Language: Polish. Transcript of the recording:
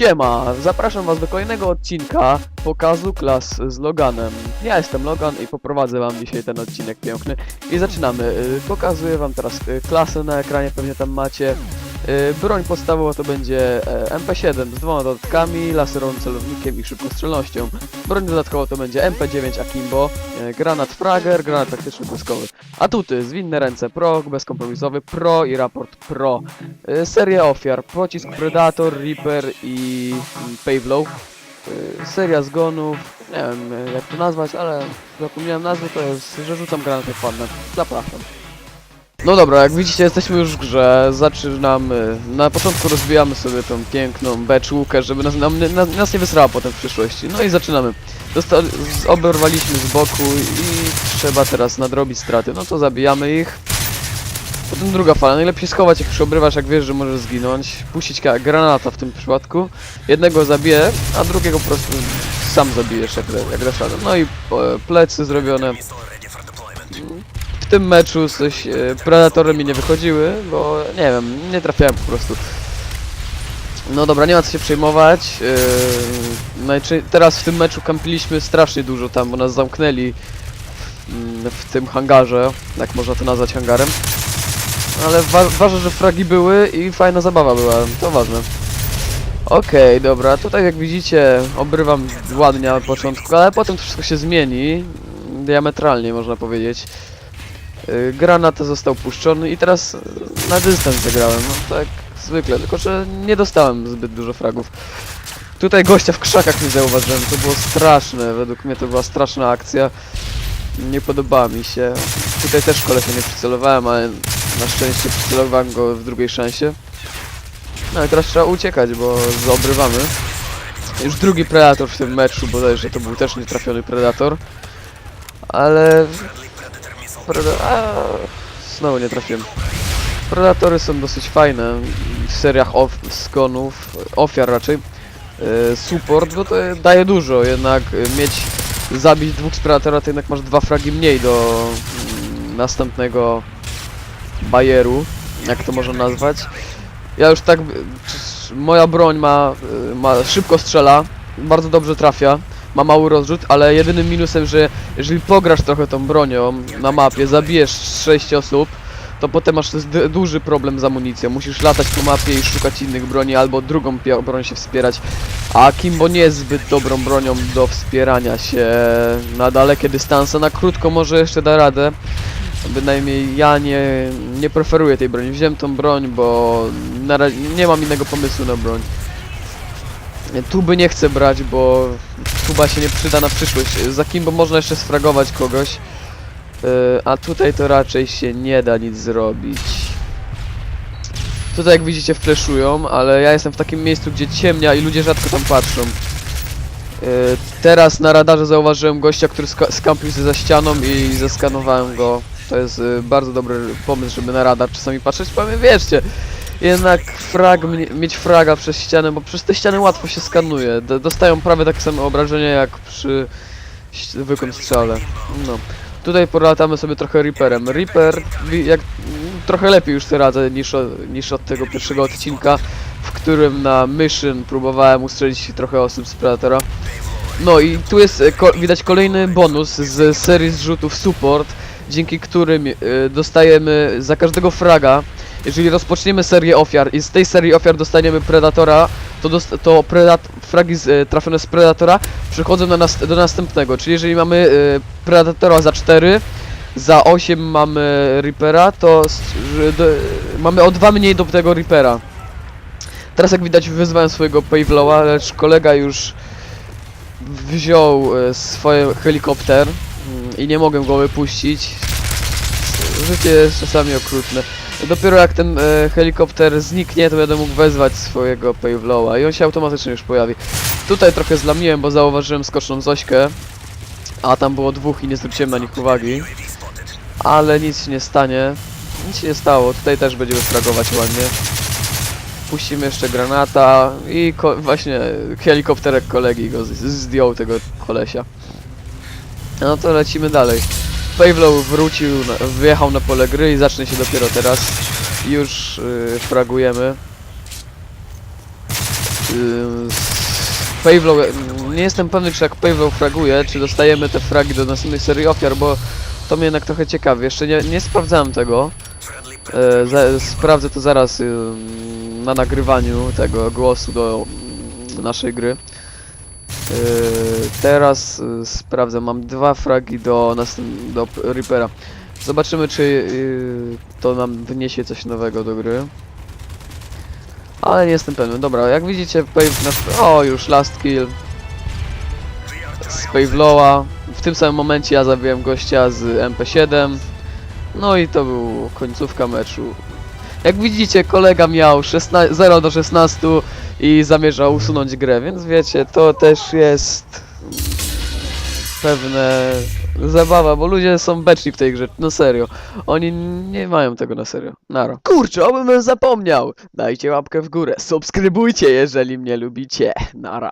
Siema, zapraszam was do kolejnego odcinka pokazu klas z Loganem. Ja jestem Logan i poprowadzę wam dzisiaj ten odcinek piękny. I zaczynamy. Y, Pokazuję wam teraz y, klasę na ekranie, pewnie tam macie. Y, Broń podstawowa to będzie e, MP7 z dwoma dodatkami, laserowym celownikiem i szybkostrzelnością. Broń dodatkowa to będzie MP9 Akimbo, e, granat Frager, granat taktyczny błyskowy. Atuty, zwinne ręce Pro, bezkompromisowy Pro i raport Pro. Seria ofiar, pocisk Predator, Reaper i Pavlow. Seria zgonów, nie wiem jak to nazwać, ale zapomniałem nazwy, to jest, że rzucam granaty wpadnę. Zapraszam. No dobra, jak widzicie jesteśmy już w grze, zaczynamy, na początku rozbijamy sobie tą piękną beczułkę, żeby nas, nam, nas, nas nie wysrała potem w przyszłości. No i zaczynamy. Oberwaliśmy z boku i trzeba teraz nadrobić straty, no to zabijamy ich. Potem druga fala, najlepiej schować jak już obrywasz, jak wiesz, że możesz zginąć. Puścić granata w tym przypadku. Jednego zabiję, a drugiego po prostu sam zabijesz jak, jak dasz radę. No i e, plecy zrobione. W tym meczu coś e, predatory mi nie wychodziły, bo nie wiem, nie trafiałem po prostu. No dobra, nie ma co się przejmować. Yy, najczy- teraz w tym meczu kampiliśmy strasznie dużo tam, bo nas zamknęli mm, w tym hangarze, jak można to nazwać hangarem. Ale wa ważne, że fragi były i fajna zabawa była, to ważne. Okej, dobra, tutaj jak widzicie obrywam ładnie na początku, ale potem to wszystko się zmieni, diametralnie można powiedzieć. Yy, Granat został puszczony i teraz yy, na dystans zagrałem, no tak zwykle, tylko że nie dostałem zbyt dużo fragów. Tutaj gościa w krzakach nie zauważyłem, to było straszne, według mnie to była straszna akcja. Nie podobała mi się. Tutaj też kolesia nie przycelowałem, ale na szczęście przycelowałem go w drugiej szansie. No i teraz trzeba uciekać, bo zaobrywamy. Już drugi Predator w tym meczu, bodajże to był też nietrafiony Predator. Ale... Preda... Znowu nie trafiłem. Predatory są dosyć fajne w seriach of skonów, ofiar raczej. E, support, bo to daje dużo, jednak e, mieć, zabić dwóch z Predatora to jednak masz dwa fragi mniej do mm, następnego bajeru, jak to można nazwać. Ja już tak, moja broń ma, y, ma szybko strzela, bardzo dobrze trafia, ma mały rozrzut, ale jedynym minusem, że jeżeli pograsz trochę tą bronią na mapie, zabijesz 6 osób, to potem masz duży problem z amunicją. Musisz latać po mapie i szukać innych broni, albo drugą broń się wspierać. A Kimbo nie jest zbyt dobrą bronią do wspierania się na dalekie dystanse. Na krótko może jeszcze da radę. Bynajmniej ja nie, nie preferuję tej broni. Wziąłem tą broń, bo nie mam innego pomysłu na broń. Tuby nie chcę brać, bo tuba się nie przyda na przyszłość. Za Kimbo można jeszcze sfragować kogoś. Yy, a tutaj to raczej się nie da nic zrobić. Tutaj jak widzicie fleszują, ale ja jestem w takim miejscu, gdzie ciemnia i ludzie rzadko tam patrzą. Yy, teraz na radarze zauważyłem gościa, który ska- skampił się za ścianą i zeskanowałem go. To jest yy, bardzo dobry pomysł, żeby na radar czasami patrzeć. Powiem, wierzcie, jednak frag, mieć fraga przez ścianę, bo przez te ściany łatwo się skanuje. Dostają prawie takie same obrażenia jak przy zwykłym strzale. No. Tutaj polatamy sobie trochę Reaperem. Reaper jak trochę lepiej już sobie radzę niż, niż od tego pierwszego odcinka, w którym na Mission próbowałem ustrzelić trochę osób z Predatora. No i tu jest e, ko widać kolejny bonus z serii zrzutów Support, dzięki którym e, dostajemy za każdego fraga, jeżeli rozpoczniemy serię ofiar i z tej serii ofiar dostaniemy Predatora, to, to predat fragi z, e, trafione z Predatora przechodzą na nas do następnego, czyli jeżeli mamy e, Predatora za 4, za 8 mamy Reapera, to do, mamy o 2 mniej do tego Reapera. Teraz jak widać wyzwałem swojego Pavlowa, lecz kolega już wziął e, swoje helikopter mm, i nie mogę go wypuścić. Życie jest czasami okrutne. Dopiero jak ten e, helikopter zniknie, to będę mógł wezwać swojego Pavlowa i on się automatycznie już pojawi. Tutaj trochę zlamiłem, bo zauważyłem skoczną Zośkę, a tam było dwóch i nie zwróciłem na nich uwagi. Ale nic się nie stanie. Nic się nie stało, tutaj też będziemy fragować ładnie. Puścimy jeszcze granata i właśnie helikopterek kolegi go zdjął tego kolesia. No to lecimy dalej. Pavlow wrócił, na, wyjechał na pole gry i zacznie się dopiero teraz. Już yy, fragujemy. Pavlow, nie jestem pewny czy jak Pavlow fraguje, czy dostajemy te fragi do następnej serii ofiar, bo to mnie jednak trochę ciekawi. Jeszcze nie, nie sprawdzałem tego. E, za, sprawdzę to zaraz ym, na nagrywaniu tego głosu do mm, naszej gry. E, teraz y, sprawdzę, mam dwa fragi do, do Reapera. Zobaczymy czy y, to nam wyniesie coś nowego do gry. Ale nie jestem pewny. Dobra, jak widzicie, Pave. O, już last kill. Z Pavlowa. W tym samym momencie ja zabiłem gościa z MP7. No i to był końcówka meczu. Jak widzicie, kolega miał 16, 0 do 16 i zamierzał usunąć grę, więc wiecie, to też jest pewne zabawa, bo ludzie są beczni w tej grze, no serio. Oni nie mają tego na serio. Nara. Kurczę, obym zapomniał! Dajcie łapkę w górę, subskrybujcie, jeżeli mnie lubicie. Nara.